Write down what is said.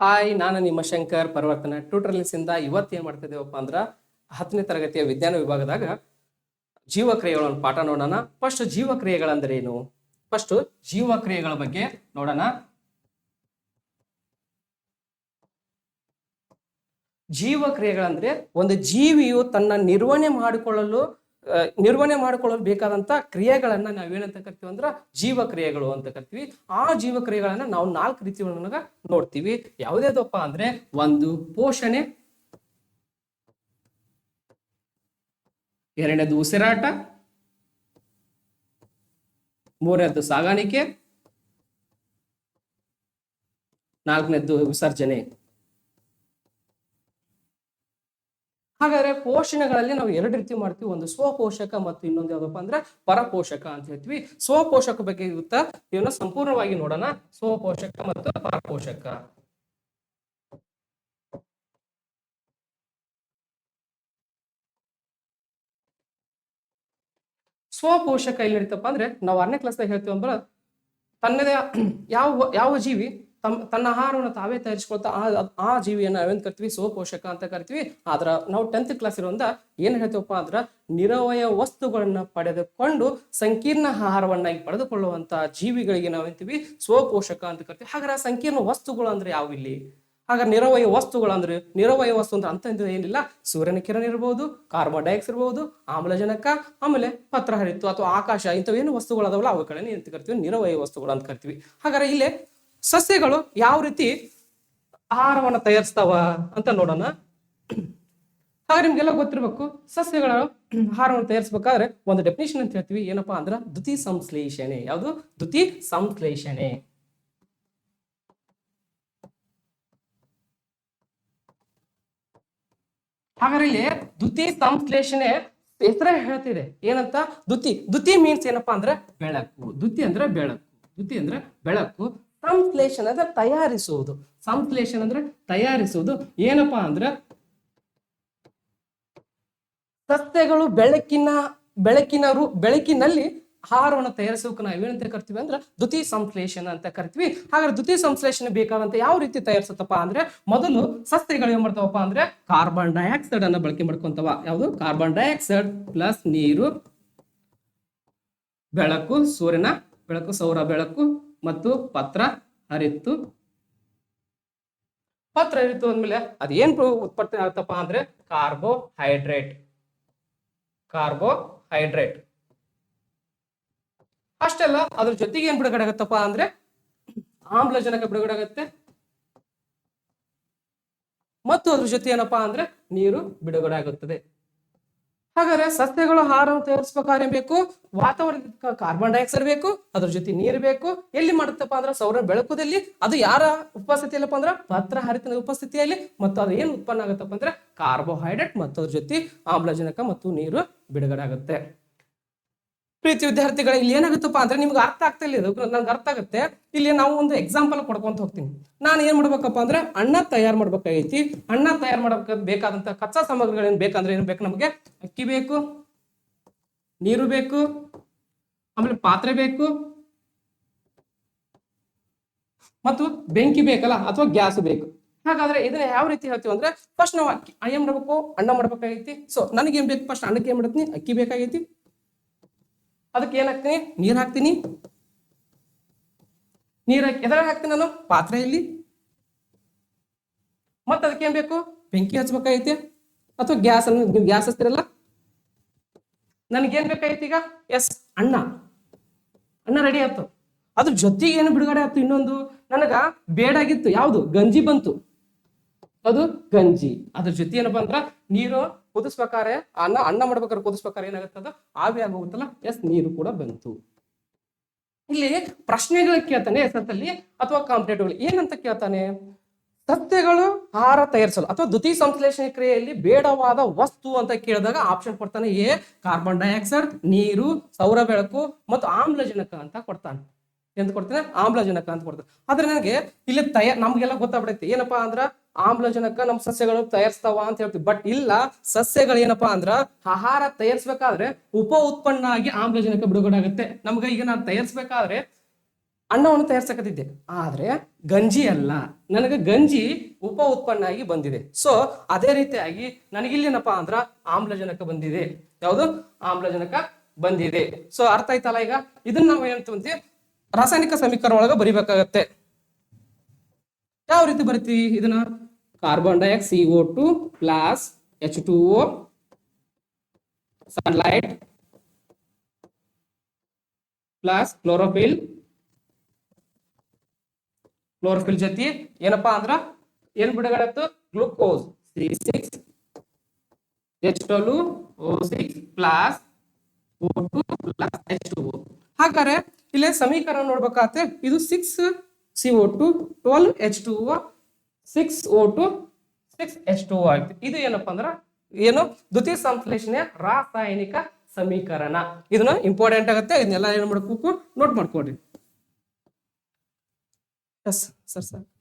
Hi, ನಾನು ನಿಮ್ಮ ಶಂಕರ್ ಪರಿವರ್ತನ. ಟ್ಯೂಟರ್ಲಿಸ್ ಇಂದ ಇವತ್ತು ಏನ್ ಮಾಡ್ತಾ ಅಂದ್ರೆ ಹತ್ತನೇ ತರಗತಿಯ ವಿಜ್ಞಾನ ವಿಭಾಗದಾಗ ಜೀವಕ್ರಿಯೆಗಳ ಪಾಠ ನೋಡೋಣ. ಫಸ್ಟ್ ಜೀವಕ್ರಿಯೆಗಳಂದ್ರೆ ಏನು ಫಸ್ಟ್ ಜೀವಕ್ರಿಯೆಗಳ ಬಗ್ಗೆ ನೋಡೋಣ. ಜೀವಕ್ರಿಯೆಗಳಂದ್ರೆ ಒಂದು ಜೀವಿಯು ತನ್ನ ನಿರ್ವಹಣೆ ಮಾಡಿಕೊಳ್ಳಲು ನಿರ್ವಹಣೆ ಮಾಡಿಕೊಳ್ಳಲು ಬೇಕಾದಂತ ಕ್ರಿಯೆಗಳನ್ನ ನಾವೇನಂತ ಕರ್ತೀವಿ ಅಂದ್ರ ಜೀವಕ್ರಿಯೆಗಳು ಅಂತ ಕರ್ತೀವಿ. ಆ ಜೀವಕ್ರಿಯೆಗಳನ್ನ ನಾವು ನಾಲ್ಕು ರೀತಿ ಒಳಗ ನೋಡ್ತೀವಿ. ಯಾವುದೇದಪ್ಪ ಅಂದ್ರೆ ಒಂದು ಪೋಷಣೆ, ಎರಡನೇದು ಉಸಿರಾಟ, ಮೂರನೇದು ಸಾಗಾಣಿಕೆ ನಾಲ್ಕನೇದ್ದು ವಿಸರ್ಜನೆ. ಹಾಗಾದ್ರೆ ಪೋಷಣೆಗಳಲ್ಲಿ ನಾವು ಎರಡು ರೀತಿ ಮಾಡ್ತೀವಿ. ಒಂದು ಸ್ವಪೋಷಕ ಮತ್ತು ಇನ್ನೊಂದು ಯಾವ್ದಪ್ಪ ಅಂದ್ರೆ ಪರಪೋಷಕ ಅಂತ ಹೇಳ್ತೀವಿ. ಸ್ವಪೋಷಕ ಬಗ್ಗೆ ಇರುತ್ತಾ ಇವನ್ನ ಸಂಪೂರ್ಣವಾಗಿ ನೋಡೋಣ. ಸ್ವಪೋಷಕ ಮತ್ತು ಪರಪೋಷಕ. ಸ್ವಪೋಷಕ ಇಲ್ಲಿ ನಡೀತಪ್ಪ ಅಂದ್ರೆ ನಾವು ಆರನೇ ಕ್ಲಾಸ್ದಾಗ ಹೇಳ್ತೀವಿ ಅಂದ್ರೆ ತನ್ನದೇ ಯಾವ ಯಾವ ಜೀವಿ ತಮ್ಮ ತನ್ನ ಆಹಾರವನ್ನು ತಾವೇ ತಯಾರಿಸ್ಕೊಳ್ತಾ ಆ ಆ ಜೀವಿಯನ್ನ ನಾವೇನು ಕರಿತೀವಿ ಸ್ವಪೋಷಕ ಅಂತ ಕರಿತೀವಿ. ಆದ್ರೆ ನಾವು ಟೆಂತ್ ಕ್ಲಾಸ್ ಇರೋದ್ರಿಂದ ಏನು ಹೇಳ್ತೀವಪ್ಪ ಅಂದ್ರ ನಿರವಯ ವಸ್ತುಗಳನ್ನ ಪಡೆದುಕೊಂಡು ಸಂಕೀರ್ಣ ಆಹಾರವನ್ನಾಗಿ ಪಡೆದುಕೊಳ್ಳುವಂತ ಜೀವಿಗಳಿಗೆ ನಾವೇಂತೀವಿ ಸ್ವಪೋಷಕ ಅಂತ ಕರಿತೀವಿ. ಹಾಗಾದ್ರೆ ಸಂಕೀರ್ಣ ವಸ್ತುಗಳು ಅಂದ್ರೆ ಯಾವ ಇಲ್ಲಿ? ಆಗ ನಿರವಯ ವಸ್ತುಗಳು ಅಂದ್ರೆ, ನಿರವಯ ವಸ್ತು ಅಂದ್ರೆ ಅಂತ ಏನಿಲ್ಲ? ಸೂರ್ಯನ ಕಿರಣ ಇರಬಹುದು ಕಾರ್ಬನ್ ಡೈಆಕ್ಸೈಡ್ ಇರಬಹುದು ಆಮ್ಲಜನಕ, ಆಮೇಲೆ ಪತ್ರ ಹರಿತು ಅಥವಾ ಆಕಾಶ ಇಂಥವೇನು ವಸ್ತುಗಳು ಅದಾವಲ್ಲ ಅವುಗಳನ್ನ ಏನಂತ ಕರಿತೀವಿ. ನಿರವಯ ವಸ್ತುಗಳು ಅಂತ ಕರಿತೀವಿ. ಹಾಗಾದ್ರೆ ಇಲ್ಲೇ ಸಸ್ಯಗಳು ಯಾವ ರೀತಿ ಆಹಾರವನ್ನು ತಯಾರಿಸ್ತಾವ ಅಂತ ನೋಡೋಣ. ಹಾಗೆ ನಿಮ್ಗೆಲ್ಲ ಗೊತ್ತಿರ್ಬೇಕು, ಸಸ್ಯಗಳ ಆಹಾರವನ್ನು ತಯಾರಿಸ್ಬೇಕಾದ್ರೆ ಒಂದು ಡೆಫಿನೇಷನ್ ಅಂತ ಹೇಳ್ತೀವಿ. ಏನಪ್ಪಾ ಅಂದ್ರೆ ದ್ಯುತಿ ಸಂಶ್ಲೇಷಣೆ. ಯಾವುದು? ದ್ಯುತಿ ಸಂಶ್ಲೇಷಣೆ. ಹಾಗಾದ್ರೆ ಇಲ್ಲಿ ದ್ಯುತಿ ಸಂಶ್ಲೇಷಣೆ ಹೆಸರೇ ಹೇಳ್ತಿದೆ. ಏನಂತ? ದ್ಯುತಿ. ದ್ಯುತಿ ಮೀನ್ಸ್ ಏನಪ್ಪಾ ಅಂದ್ರೆ ಬೆಳಕು. ದ್ಯುತಿ ಅಂದ್ರೆ ಬೆಳಕು. ದ್ಯುತಿ ಅಂದ್ರೆ ಬೆಳಕು. ಸಂಶ್ಲೇಷಣೆ ಅಂದ್ರೆ ತಯಾರಿಸುವುದು. ಸಂಶ್ಲೇಷಣ ಅಂದ್ರೆ ತಯಾರಿಸುವುದು. ಏನಪ್ಪಾ ಅಂದ್ರೆ ಸಸ್ಯಗಳು ಬೆಳಕಿನ ಬೆಳಕಿನ ಬೆಳಕಿನಲ್ಲಿ ಆಹಾರವನ್ನು ತಯಾರಿಸೋಕೆ ನಾವು ಏನಂತ ಕರಿತೀವಿ ಅಂದ್ರೆ ದ್ವಿತೀಯ ಸಂಶ್ಲೇಷಣ ಅಂತ ಕರಿತೀವಿ. ಹಾಗಾದ್ರೆ ದ್ವಿತೀಯ ಸಂಶ್ಲೇಷಣೆ ಬೇಕಾದಂತ ಯಾವ ರೀತಿ ತಯಾರಿಸುತ್ತಪ್ಪ ಅಂದ್ರೆ ಮೊದಲು ಸಸ್ಯಗಳು ಏನ್ ಮಾಡ್ತಾವಪ್ಪ ಅಂದ್ರೆ ಕಾರ್ಬನ್ ಡೈಆಕ್ಸೈಡ್ ಅನ್ನ ಬಳಕೆ ಮಾಡ್ಕೊಂತವ. ಯಾವುದು? ಕಾರ್ಬನ್ ಡೈಆಕ್ಸೈಡ್ ಪ್ಲಸ್ ನೀರು, ಬೆಳಕು, ಸೂರ್ಯನ ಬೆಳಕು, ಸೌರ ಬೆಳಕು ಮತ್ತು ಪತ್ರ ಹರಿತ್ತು. ಪತ್ರ ಹರಿತು ಅಂದ್ಮೇಲೆ ಅದೇನ್ ಉತ್ಪತ್ತಿ ಆಗುತ್ತಪ್ಪ ಅಂದ್ರೆ ಕಾರ್ಬೋಹೈಡ್ರೇಟ್. ಕಾರ್ಬೋಹೈಡ್ರೇಟ್. ಅಷ್ಟೆಲ್ಲ ಅದ್ರ ಜೊತೆಗೆ ಏನ್ ಬಿಡುಗಡೆ ಆಗತ್ತಪ್ಪ ಅಂದ್ರೆ ಆಮ್ಲಜನಕ ಬಿಡುಗಡೆ ಆಗತ್ತೆ. ಮತ್ತು ಅದ್ರ ಜೊತೆ ಏನಪ್ಪಾ ಅಂದ್ರೆ ನೀರು ಬಿಡುಗಡೆ ಆಗುತ್ತದೆ. ಹಾಗಾದ್ರೆ ಸಸ್ಯಗಳು ಆಹಾರವನ್ನು ತಯಾರಿಸಬೇಕಾದ್ರೆ ಬೇಕು ವಾತಾವರಣದ ಕಾರ್ಬನ್ ಡೈಆಕ್ಸೈಡ್ ಬೇಕು, ಅದ್ರ ಜೊತೆ ನೀರು ಬೇಕು. ಎಲ್ಲಿ ಮಾಡುತ್ತಪ್ಪ ಅಂದ್ರೆ ಸೌರ ಬೆಳಕುದಲ್ಲಿ, ಅದು ಯಾರ ಉಪಸ್ಥಿತಿಯಲ್ಲಪ್ಪ ಅಂದ್ರೆ ಪತ್ರ ಹರಿತನ ಉಪಸ್ಥಿತಿಯಲ್ಲಿ, ಮತ್ತು ಅದು ಏನು ಉತ್ಪನ್ನ ಆಗುತ್ತಪ್ಪ ಅಂದ್ರೆ ಕಾರ್ಬೋಹೈಡ್ರೇಟ್, ಮತ್ತು ಅದ್ರ ಜೊತೆ ಆಮ್ಲಜನಕ ಮತ್ತು ನೀರು ಬಿಡುಗಡೆ ಆಗುತ್ತೆ. ಪ್ರೀತಿ ವಿದ್ಯಾರ್ಥಿಗಳ ಇಲ್ಲಿ ಏನಾಗುತ್ತಪ್ಪ ಅಂದ್ರೆ ನಿಮ್ಗೆ ಅರ್ಥ ಆಗ್ತಾ ಇಲ್ಲ ಇದು. ನನ್ಗೆ ಅರ್ಥ ಆಗುತ್ತೆ. ಇಲ್ಲಿ ನಾವು ಒಂದು ಎಕ್ಸಾಂಪಲ್ ಕೊಡ್ಕೊಂತ ಹೋಗ್ತೀನಿ. ನಾನು ಏನ್ ಮಾಡ್ಬೇಕಪ್ಪ ಅಂದ್ರೆ ಅನ್ನ ತಯಾರು ಮಾಡ್ಬೇಕಾಗೈತಿ. ಅನ್ನ ತಯಾರು ಮಾಡ್ಬೇಕ ಬೇಕಾದಂತ ಕಚ್ಚಾ ಸಾಮಗ್ರಿಗಳು ಏನ್ ಬೇಕಂದ್ರೆ ಏನ್ ಬೇಕು ನಮಗೆ? ಅಕ್ಕಿ ಬೇಕು, ನೀರು ಬೇಕು, ಆಮೇಲೆ ಪಾತ್ರೆ ಬೇಕು, ಮತ್ತು ಬೆಂಕಿ ಬೇಕಲ್ಲ ಅಥವಾ ಗ್ಯಾಸ್ ಬೇಕು. ಹಾಗಾದ್ರೆ ಇದನ್ನ ಯಾವ ರೀತಿ ಹೇಳ್ತೀವಿ ಅಂದ್ರೆ ಫಸ್ಟ್ ನಾವು ಅಕ್ಕಿ ಏನ್ ಮಾಡ್ಬೇಕು, ಅನ್ನ ಮಾಡ್ಬೇಕಾಗೈತಿ. ಸೊ ನನಗೆ ಏನ್ ಬೇಕು? ಫಸ್ಟ್ ಅನ್ನಕ್ಕೆ ಏನ್ ಮಾಡ್ತೀನಿ? ಅಕ್ಕಿ ಬೇಕಾಗೈತಿ. ಅದಕ್ಕೆ ಏನ್ ಹಾಕ್ತೀನಿ? ನೀರ್ ಹಾಕ್ತೀನಿ. ನೀರ್ ಹಾಕಿ ಎದ್ರ ಹಾಕ್ತೀನಿ ನಾನು? ಪಾತ್ರೆಯಲ್ಲಿ. ಮತ್ತೆ ಅದಕ್ಕೆ ಏನ್ ಬೇಕು? ಬೆಂಕಿ ಹಚ್ಬೇಕಾಗೈತಿ. ಅಥವಾ ಗ್ಯಾಸ್ ಅನ್ನು ನೀವು ಗ್ಯಾಸ್ ಹಚ್ತಿರಲ್ಲ? ನನಗೇನ್ ಬೇಕಾಗೈತಿ ಈಗ? ಎಸ್ ಅಣ್ಣ ಅಣ್ಣ ರೆಡಿ ಆಯ್ತು. ಅದ್ರ ಜೊತೆಗೆ ಏನು ಬಿಡುಗಡೆ ಆಯ್ತು ಇನ್ನೊಂದು? ನನಗ ಬೇಡಾಗಿತ್ತು ಯಾವುದು? ಗಂಜಿ ಬಂತು. ಅದು ಗಂಜಿ. ಅದ್ರ ಜೊತೆ ಏನಪ್ಪ ಅಂದ್ರ ನೀರು ಕುದಿಸ್ಬೇಕಾರೆ, ಅನ್ನ ಅನ್ನ ಮಾಡ್ಬೇಕಾದ್ರೆ ಕುದಿಸ್ಬೇಕಾದ್ರೆ ಏನಾಗುತ್ತದ? ಆವಿ ಆಗುತ್ತಲ್ಲ ಎಸ್ ನೀರು ಕೂಡ ಬಂತು. ಇಲ್ಲಿ ಪ್ರಶ್ನೆಗಳು ಕೇಳ್ತಾನೆ ಎಸತ್ತಲ್ಲಿ ಅಥವಾ ಕಾಂಪಿಟೇಟಿವ್ ಏನಂತ ಕೇಳ್ತಾನೆ? ಸಸ್ಯಗಳು ಆಹಾರ ತಯಾರಿಸಲು ಅಥವಾ ದ್ವಿತೀಯ ಸಂಶ್ಲೇಷಣೆ ಕ್ರಿಯೆಯಲ್ಲಿ ಬೇಡವಾದ ವಸ್ತು ಅಂತ ಕೇಳಿದಾಗ ಆಪ್ಷನ್ ಕೊಡ್ತಾನೆ ಎ ಕಾರ್ಬನ್ ಡೈಆಕ್ಸೈಡ್ ನೀರು, ಸೌರ ಬೆಳಕು ಮತ್ತು ಆಮ್ಲಜನಕ ಅಂತ ಕೊಡ್ತಾನೆ. ಎಂತ ಕೊಡ್ತಾನೆ? ಆಮ್ಲಜನಕ ಅಂತ ಕೊಡ್ತಾನೆ. ಆದ್ರೆ ನನಗೆ ಇಲ್ಲಿ ತಯಾರ ನಮ್ಗೆಲ್ಲ ಗೊತ್ತಾಗ್ಬಿಡೈತೆ. ಏನಪ್ಪಾ ಅಂದ್ರ ಆಮ್ಲಜನಕ ನಮ್ಮ ಸಸ್ಯಗಳು ತಯಾರಿಸ್ತಾವ ಅಂತ ಹೇಳ್ತೀವಿ. ಬಟ್ ಇಲ್ಲ, ಸಸ್ಯಗಳು ಏನಪ್ಪಾ ಅಂದ್ರ ಆಹಾರ ತಯಾರಿಸ್ಬೇಕಾದ್ರೆ ಉಪ ಉತ್ಪನ್ನ ಆಗಿ ಆಮ್ಲಜನಕ ಬಿಡುಗಡೆ ಆಗುತ್ತೆ. ನಮ್ಗೆ ಈಗ ನಾನು ತಯಾರಿಸ್ಬೇಕಾದ್ರೆ ಅನ್ನವನ್ನು ತಯಾರಿಸಕತ್ತಿದ್ದೆ. ಆದ್ರೆ ಗಂಜಿ ಅಲ್ಲ. ನನಗೆ ಗಂಜಿ ಉಪ ಉತ್ಪನ್ನ ಆಗಿ ಬಂದಿದೆ. ಸೊ ಅದೇ ರೀತಿಯಾಗಿ ನನಗಿಲ್ಲೇನಪ್ಪ ಅಂದ್ರ ಆಮ್ಲಜನಕ ಬಂದಿದೆ. ಯಾವುದು? ಆಮ್ಲಜನಕ ಬಂದಿದೆ. ಸೊ ಅರ್ಥ ಆಯ್ತಲ್ಲ ಈಗ? ಇದನ್ನ ನಾವು ಏನಂತೀವಿ ರಾಸಾಯನಿಕ ಸಮೀಕರಣ ಒಳಗ ಬರಿಬೇಕಾಗತ್ತೆ. ಯಾವ ರೀತಿ ಬರಿತೀವಿ ಇದನ್ನ? Carbon dioxide C O two plus H two O sunlight plus chlorophyll ಜೊತೆ ಏನಪ್ಪಾ ಅಂದ್ರ ಏನ್ ಬಿಡುಗಡೆ glucose C six H twelve O six plus O two plus H two ಹಾಗಾದ್ರೆ ಇಲ್ಲೇ ಸಮೀಕರಣ ನೋಡ್ಬೇಕಾದ್ರೆ ಇದು six C O two twelve H two six O two six S two ಆಯ್ತು. ಇದು ಏನಪ್ಪ ಅಂದ್ರೆ, ಏನು ದ್ವಿತೀಯ ಸಂಶ್ಲೇಷಣೆಯ ರಾಸಾಯನಿಕ ಸಮೀಕರಣ. ಇದನ್ನ ಇಂಪಾರ್ಟೆಂಟ್ ಆಗುತ್ತೆ. ಇದನ್ನೆಲ್ಲ ಏನ್ ಮಾಡ್ಬೇಕು? ನೋಟ್ ಮಾಡ್ಕೊಡ್ರಿ ಎಸ್ ಸರ್ ಸರ್